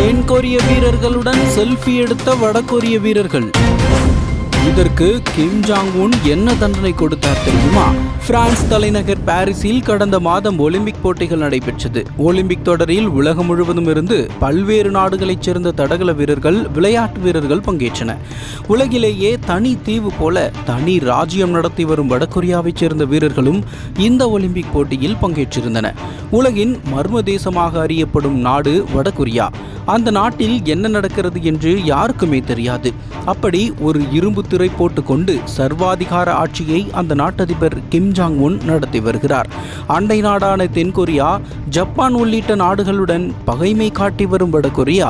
தென்கொரிய வீரர்களுடன் செல்ஃபி எடுத்த வடகொரிய வீரர்கள். இதற்கு கிம் ஜாங் உன் என்ன தண்டனை கொடுத்தார் தெரியுமா? பிரான்ஸ் தலைநகர் பாரிஸில் கடந்த மாதம் ஒலிம்பிக் போட்டிகள் நடைபெற்றது. ஒலிம்பிக் தொடரில் உலகம் முழுவதும் இருந்து பல்வேறு நாடுகளைச் சேர்ந்த தடகள வீரர்கள் விளையாட்டு வீரர்கள் பங்கேற்றனர் உலகிலேயே தனி தீவு போல தனி ராஜ்யம் நடத்தி வரும் வடகொரியாவைச் சேர்ந்த வீரர்களும் இந்த ஒலிம்பிக் போட்டியில் பங்கேற்றிருந்தனர். உலகின் மர்ம தேசமாக அறியப்படும் நாடு வடகொரியா அந்த நாட்டில் என்ன நடக்கிறது என்று யாருக்குமே தெரியாது. அப்படி ஒரு இரும்பு திரை போட்டுக்கொண்டு சர்வாதிகார ஆட்சியை அந்த நாட்டதிபர் கிம் ஜாங் உன் நடத்தி வருகிறார். அண்டை நாடான தென்கொரியா ஜப்பான் உள்ளிட்ட நாடுகளுடன் பகைமை காட்டி வரும் வடகொரியா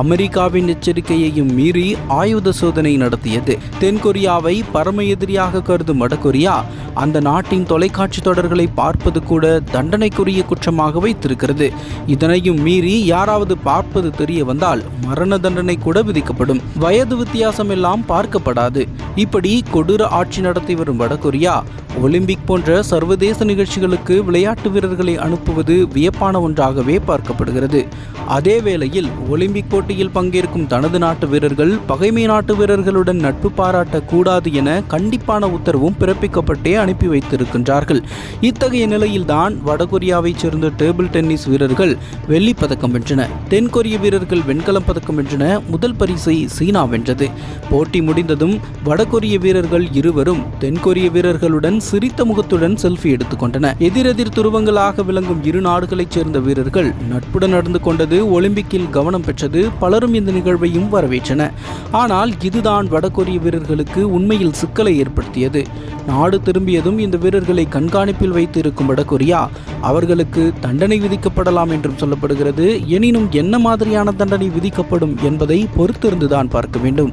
அமெரிக்காவின் எச்சரிக்கையையும் மீறி ஆயுத சோதனை நடத்தியது. தென்கொரியாவை பரம எதிரியாக கருதும் வடகொரியா அந்த நாட்டின் தொலைக்காட்சி தொடர்களை பார்ப்பது கூட தண்டனைக்குரிய குற்றமாக வைத்திருக்கிறது. இதனையும் மீறி யாராவது பார்ப்பது தெரிய வந்தால் மரண தண்டனை கூட விதிக்கப்படும். வயது வித்தியாசம் எல்லாம் பார்க்கப்படாது. இப்படி கொடூர ஆட்சி நடத்தி வரும் வடகொரியா ஒலிம்பிக் போன்ற சர்வதேச நிகழ்ச்சிகளுக்கு விளையாட்டு வீரர்களை அனுப்புவது வியப்பான ஒன்றாகவே பார்க்கப்படுகிறது. அதே வேளையில் ஒலிம்பிக் போட்டியில் பங்கேற்கும் தனது நாட்டு வீரர்கள் பகைமை நாட்டு வீரர்களுடன் நட்பு பாராட்டக்கூடாது என கண்டிப்பான உத்தரவும் பிறப்பிக்கப்பட்டே அனுப்பி வைத்திருக்கின்றார்கள். இத்தகைய நிலையில்தான் வடகொரியாவைச் சேர்ந்த டேபிள் டென்னிஸ் வீரர்கள் வெள்ளிப்பதக்கம் வென்றனர். தென்கொரிய வீரர்கள் வெண்கலம் பதக்கம் வென்றன. முதல் பரிசை சீனா வென்றது. போட்டி முடிந்ததும் வடகொரிய வீரர்கள் இருவரும் தென்கொரிய வீரர்களுடன் சிரித்த முகத்துடன் செல்ஃபி எடுத்துக்கொண்டனர் எதிரெதிர் துருவங்களாக விளங்கும் இரு நாடுகளைச் சேர்ந்த வீரர்கள் நட்புடன் நடந்து கொண்டது ஒலிம்பிக்கில் கவனம் பெற்றது பலரும் இந்த நிகழ்வையும் வரவேற்றன ஆனால் இதுதான் வடகொரிய வீரர்களுக்கு உண்மையில் சிக்கலை ஏற்படுத்தியது. நாடு திரும்பியதும் இந்த வீரர்களை கண்காணிப்பில் வைத்து இருக்கும் வடகொரியா அவர்களுக்கு தண்டனை விதிக்கப்படலாம் என்றும் சொல்லப்படுகிறது. எனினும் என்ன மாதிரியான தண்டனை விதிக்கப்படும் என்பதை பொறுத்திருந்துதான் பார்க்க வேண்டும்.